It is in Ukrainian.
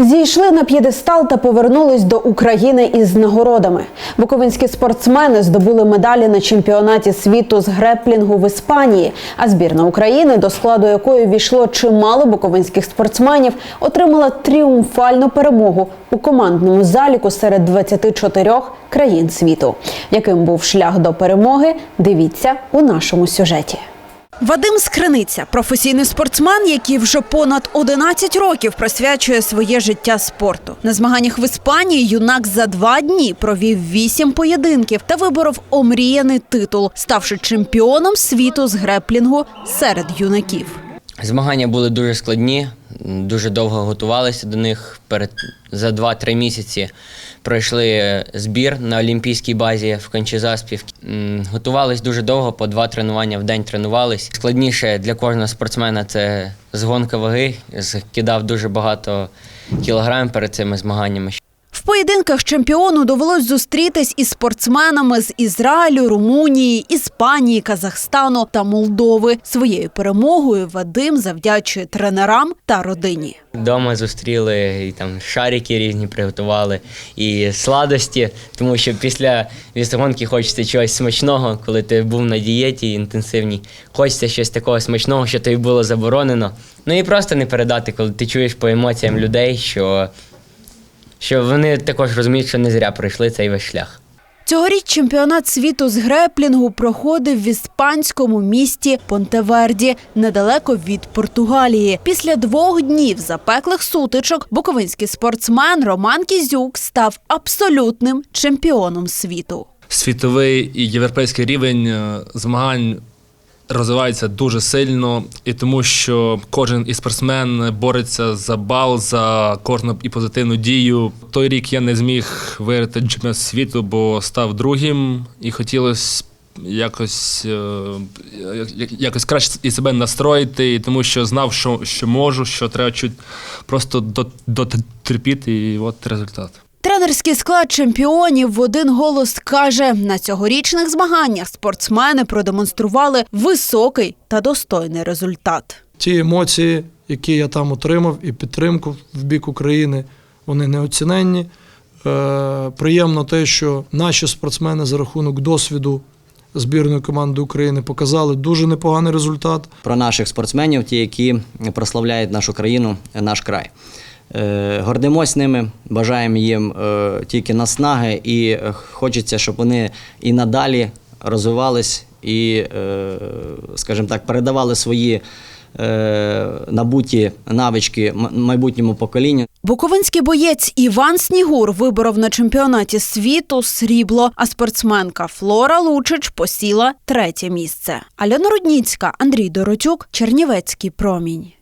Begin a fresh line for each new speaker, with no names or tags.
Зійшли на п'єдестал та повернулись до України із нагородами. Буковинські спортсмени здобули медалі на чемпіонаті світу з греплінгу в Іспанії. А збірна України, до складу якої війшло чимало буковинських спортсменів, отримала тріумфальну перемогу у командному заліку серед 24 країн світу. Яким був шлях до перемоги? Дивіться у нашому сюжеті. Вадим Скриниця професійний спортсмен, який вже понад 11 років присвячує своє життя спорту. На змаганнях в Іспанії юнак за два дні провів вісім поєдинків та виборов омріяний титул, ставши чемпіоном світу з греплінгу серед юнаків.
Змагання були дуже складні, дуже довго готувалися до них. Перед за 2-3 місяці пройшли збір на олімпійській базі в Кончезаспі. М, Готувались дуже довго, по два тренування в день тренувались. Складніше для кожного спортсмена це згонка ваги. Кидав дуже багато кілограм перед цими змаганнями.
В поєдинках чемпіону довелось зустрітись із спортсменами з Ізраїлю, Румунії, Іспанії, Казахстану та Молдови. Своєю перемогою Вадим завдячує тренерам та родині.
Дома зустріли і там шарики різні приготували і сладості, тому що після вісогонки хочеться чогось смачного, коли ти був на дієті інтенсивній. Хочеться щось такого смачного, що тобі було заборонено. Ну і просто не передати, коли ти чуєш по емоціям людей, що, що вони також розуміють, що не зря пройшли цей весь шлях.
Цьогоріч чемпіонат світу з греплінгу проходив в іспанському місті Понтеверді, недалеко від Португалії. Після двох днів запеклих сутичок буковинський спортсмен Роман Кізюк став абсолютним чемпіоном світу.
світовий і європейський рівень е, змагань розвивається дуже сильно, і тому що кожен із спортсмен бореться за бал, за кожну і позитивну дію. Той рік я не зміг виграти чемпіонат світу, бо став другим, і хотілося якось, е, якось краще і себе настроїти, і тому що знав, що, що можу, що треба чуть просто дот- дотерпіти, і от результат.
Тренерський склад чемпіонів в один голос каже: на цьогорічних змаганнях спортсмени продемонстрували високий та достойний результат.
ті емоції, які я там отримав, і підтримку в бік України, вони неоціненні. Е, приємно те, що наші спортсмени за рахунок досвіду збірної команди України показали дуже непоганий результат.
про наших спортсменів, ті, які прославляють нашу країну, наш край. Е, Гордимось ними, бажаємо їм е, тільки наснаги, і е, хочеться, щоб вони і надалі розвивались і, скажімо так, передавали свої набуті навички майбутньому поколінню.
Буковинський боєць Іван Снігур виборов на чемпіонаті світу срібло, а спортсменка Флора Лучич посіла третє місце. Альона Рудніцька, Андрій Доротюк, Чернівецький промінь.